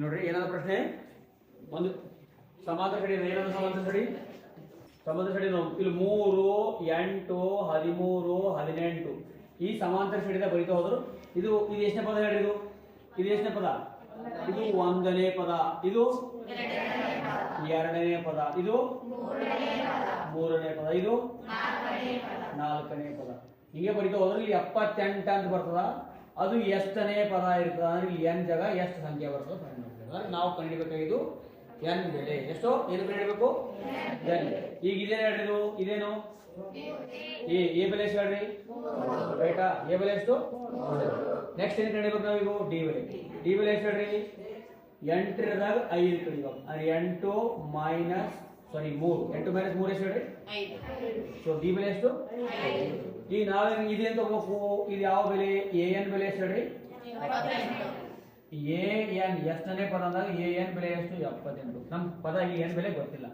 ನೋಡ್ರಿ ಏನಾದ ಪ್ರಶ್ನೆ? ಒಂದು ಸಮಾಂತರ ಸಡಿ ಏನಾದ್ರು ಸಮಾಂತರ ಸಡಿ ಸಮಾಂತರ ಸಡಿ ಇಲ್ಲಿ ಮೂರು, ಎಂಟು, ಹದಿಮೂರು, ಹದಿನೆಂಟು. ಈ ಸಮಾಂತರ ಸಡಿದ ಬರಿತಾ ಹೋದ್ರು. ಇದು ಇದು ಎಷ್ಟನೇ ಪದ ಹೇಳಿ ಇದು? ಇದು ಎಷ್ಟನೇ ಪದ? ಇದು ಒಂದನೇ ಪದ. ಇದು ಎರಡನೇ ಪದ. ಇದು ಮೂರನೇ ಪದ. ಇದು ನಾಲ್ಕನೇ ಪದ. ಹೀಗೆ ಬರಿತಾ ಹೋದ್ರೆ. ಇಲ್ಲಿ ಎಪ್ಪತ್ತೆಂಟ ಅಂತ ಬರ್ತದ. ಅದು ಎಷ್ಟನೇ ಪದ ಇರ್ತದ ಅಂದ್ರೆ ಎನ್ ಜಾಗ ಎಷ್ಟು ಸಂಖ್ಯೆ ಬರ್ತದ ನಾವು ಕಂಡಿಡ್ಬೇಕಾಗಿದ್ದು ಎನ್ ಬೆಲೆ ಎಷ್ಟು? ಏನು ಕಂಡಿಡ್ಬೇಕು? ಎನ್. ಈಗ ಇದೇನು ಹೇಳಿದ್ರು ಇದು? ಇದೇನು? ಎ ಎ ಬೆಲೆ ಎಷ್ಟು ಹೇಳ್ರಿ? ರೈಟಾ? ಎ ಬೆಲೆ ಎಷ್ಟು? ನೆಕ್ಸ್ಟ್ ಏನು ಕಂಡಿಬೇಕು ನಾವೀಗ ಡಿ ಬೆಲೆ. ಡಿ ಬೆಲೆ ಎಷ್ಟು ಹೇಳ್ರಿ? ಎಂಟರದಾಗ ಐದು ಕಂಡಿಬೇಕು ಅಂದ್ರೆ ಎಂಟು ಮೈನಸ್ ಸಾರಿ ಮೂರು. ಎಂಟು ಮೈನಸ್ ಮೂರು ಎಷ್ಟು ಹೇಳಿ? ಸೊ ಡಿ ಬೆಲೆ ಎಷ್ಟು? ಈಗ ನಾವೇ ಇದೆ ಅಂತ ಹೋಗ್ಬೇಕು ಇದು ಯಾವ ಬೆಲೆ? ಎ ಎನ್ ಬೆಲೆ ಎಷ್ಟು ಹೇಳಿ? ಎ ಎನ್ ಎಷ್ಟನೇ ಪದ ಅಂದಾಗ ಎ ಎನ್ ಬೆಲೆ ಎಷ್ಟು? ಎಪ್ಪತ್ತೆಂಟು. ನಮ್ಮ ಪದ ಈ ಎನ್ ಬೆಲೆ ಗೊತ್ತಿಲ್ಲ.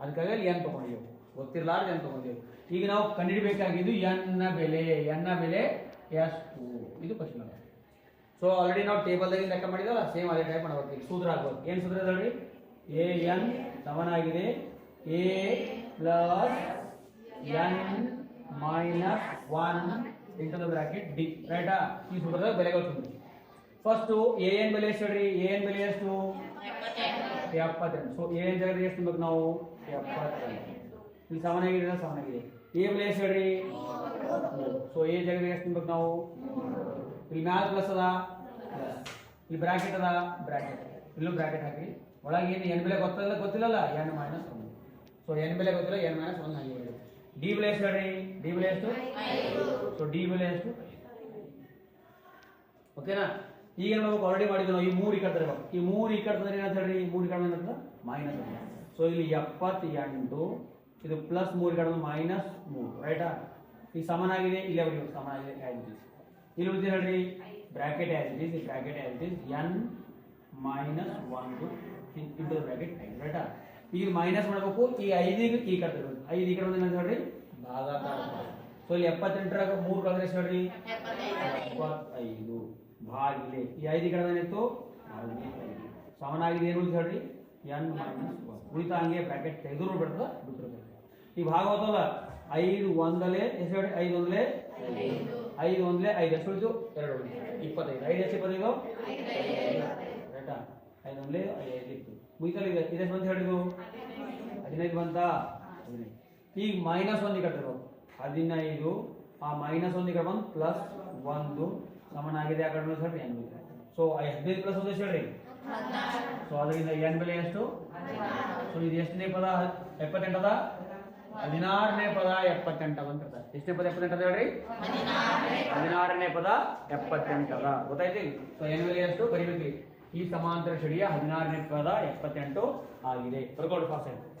ಅದಕ್ಕಾಗಿ ಎನ್ ತಗೊಂಡಿದ್ದೆವು. ಗೊತ್ತಿರಲಾರ್ದು ಎನ್ ತಗೊಂಡಿದ್ದೆವು. ಈಗ ನಾವು ಕಂಡುಹಿಡಬೇಕಾಗಿದ್ದು ಎನ್ನ ಬೆಲೆ. ಎನ್ನ ಬೆಲೆ ಎಷ್ಟು? ಇದು ಕ್ವಶನ್ ಸೊ ಆಲ್ರೆಡಿ ನಾವು ಟೇಬಲ್ದಾಗ ಲೆಕ್ಕ ಮಾಡಿದಲ್ಲ ಸೇಮ್ ಅದೇ ಟೈಪ್ ಮಾಡ್ಬೇಕು. ಸೂತ್ರ ಆಗ್ಬೋದು ಏನು ಸೂತ್ರ ಇದೆ ಎ ಎನ್ ಸಮನಾಗಿದೆ A plus N minus one into bracket D ರೈಟಾ ಈ ಸೂತ್ರದ ಬೆಲೆ ತುಂಬ ಫಸ್ಟು ಎ ಎನ್ ಬೆಲೆ ಎಷ್ಟು ಹೇಳ್ರಿ? ಎ ಎನ್ ಬೆಲೆ ಎಷ್ಟು? ಎಪ್ಪತ್ತೆಂಟು. ಸೊ ಎ ಎನ್ ಜಾಗದಲ್ಲಿ ಎಷ್ಟು ಬೇಕು ನಾವು? ಎಪ್ಪತ್ತೆಂಟು. ಇಲ್ಲಿ ಸಮನಾಗಿದೆ ಸಮನಾಗಿದೆ ಎ ಬೆಲೆ ಎಷ್ಟು ಹೇಳ್ರಿ? ಸೊ ಎ ಜಾಗದಲ್ಲಿ ಎಷ್ಟು ಬೇಕು ನಾವು? ಇಲ್ಲಿ ಮ್ಯಾಲ್ ಪ್ಲಸ್ ಅದ. ಇಲ್ಲಿ ಬ್ರಾಕೆಟ್ ಅದ. ಬ್ರಾಕೆಟ್ ಇಲ್ಲೂ ಬ್ರಾಕೆಟ್ ಹಾಕಿ ಒಳಗೆ ಏನು ಎನ್ ಬೆಲೆ ಗೊತ್ತಿಲ್ಲ ಗೊತ್ತಿಲ್ಲಲ್ಲ? N minus one so N ಬೆಲೆ ಗೊತ್ತಿಲ್ಲ ಎನ್ ಮೈನಸ್ ಒನ್ ಹಾಗೆ ಹೇಳಿ ಡಿ ಬೆಲೆ ಎಷ್ಟು ಹೇಳ್ರಿ? ಡಿ ಬೆಲೆ ಎಷ್ಟು? ಸೊ ಡಿ ಬೆಲೆ ಎಷ್ಟು? ಓಕೆನಾ ಈಗ ಏನು ಮಾಡ್ಬೇಕು ಆಲ್ರೆಡಿ ಮಾಡಿದ್ವಿ ನಾವು ಈ ಮೂರು ಈ ಕಡೆ ಈ ಮೂರು ಈ ಕಡೆ ತಂದ್ರೆ ಏನಂತ ಹೇಳ್ರಿ? ಈ ಮೂರು ಕಡೆ ಏನಂತ? ಮೈನಸ್ ಸೊ ಇಲ್ಲಿ ಎಪ್ಪತ್ತೆಂಟು ಇದು ಪ್ಲಸ್ ಮೂರು ಕಡೆ ಮೈನಸ್ ಮೂರು. ರೈಟಾ ಈ ಸಮನಾಗಿದೆ ಇಲ್ಲಿ ಅವ್ರಿಗೆ ಸಮನಾಗಿದೆ ಆ್ಯಸ್ ಇಲ್ಲಿ ಉಳಿದು ಹೇಳ್ರಿ? ಬ್ರಾಕೆಟ್ ಆ್ಯಸ್ ಇಟ್ ಇಸ್ ಈ bracket as it is N minus ಒಂದು ಇಂಟು ಬ್ರಾಕೆಟ್ ಐದು ರೈಟಾ ಈಗ ಮೈನಸ್ ಮಾಡಬೇಕು, ಈ ಐದಿಗೆ ಈ ಕಡೆ ಐದು ಈ ಕಡೆ ಬಂದ್ರೆ ಏನಂತ ಹೇಳ್ರಿ ಭಾಗಾಕಾರ ಸೊ ಇಲ್ಲಿ ಎಪ್ಪತ್ತೆಂಟರಾಗ ಮೂರು ಕಳೆದ್ರೆ ಎಷ್ಟು ಹೇಳ್ರಿ ಎಪ್ಪತ್ತೈದು. ಭಾಗಿಲೆ. ಈ ಐದು ಕಡೆ ಏನಿತ್ತು ಸಮನಾಗಿದೆ ಏನು ಅಂತ ಹೇಳ್ರಿ? ಎನ್ ಮೈನಸ್ ಒನ್ ಉಳಿತ ಹಂಗೆ ಬ್ರಾಕೆಟ್ ತೆಗೆದ್ರು ಬಿಡ್ತದ ಬಿಟ್ಟಿರ್ಬೇಕು ಈ ಭಾಗ ಹೋದಲ್ಲ ಐದು ಒಂದಲೇ, ಎಷ್ಟು ಹೇಳಿ ಐದು ಒಂದಲೇ ಐದು. ಒಂದಲೇ ಐದು. ಎಷ್ಟು ಉಳಿತು? ಎರಡು ಇಪ್ಪತ್ತೈದು. ಐದು ಎಷ್ಟು ಇಪ್ಪತ್ತೈದು? ರೈಟಾ ಐ ಒಂದಲೇ ಐದು ಇತ್ತು. ಮುಗಿತಲ್ಲ ಇದೆ ಇದೆಷ್ಟು ಬಂತ ಹೇಳಿದ್ರು? ಹದಿನೈದು ಬಂತ? ಹದಿನೈದು. ಈಗ ಮೈನಸ್ ಒಂದು ಕಡೆ ಹದಿನೈದು ಆ ಮೈನಸ್ ಒಂದು ಕಡೆ ಬಂದು ಪ್ಲಸ್ ಒಂದು. ಸಮನಾಗಿದೆ ಆ ಕಡೆ ಸರಿ ಎನ್ ಬೆಲೆ ಸೊ ಹದಿನೈದು ಪ್ಲಸ್ ಒಂದು ಎಷ್ಟು ಹೇಳ್ರಿ? ಸೊ ಅದರಿಂದ ಎನ್ ಬೆಲೆ ಎಷ್ಟು? ಸೊ ಇದು ಎಷ್ಟನೇ ಪದ? ಎಪ್ಪತ್ತೆಂಟು ಅದ? ಹದಿನಾರನೇ ಪದ ಎಪ್ಪತ್ತೆಂಟು ಅದ ಅಂತ ಎಷ್ಟನೇ ಪದ ಎಪ್ಪತ್ತೆಂಟು ಅದ ಹೇಳ್ರಿ? ಹದಿನಾರನೇ. ಪದ ಎಪ್ಪತ್ತೆಂಟು ಅದ. ಗೊತ್ತಾಯ್ತು ಸೊ ಎನ್ ಬೆಲೆ ಎಷ್ಟು? ಬರಿಬೇಕು ಈ ಸಮಾಂತರ ಷಡಿಯ ಹದಿನಾರನೇ ಪದ ಎಪ್ಪತ್ತೆಂಟು ಆಗಿದೆ. ಬರ್ಕೊಂಡು ಫಾಸ್ಟ್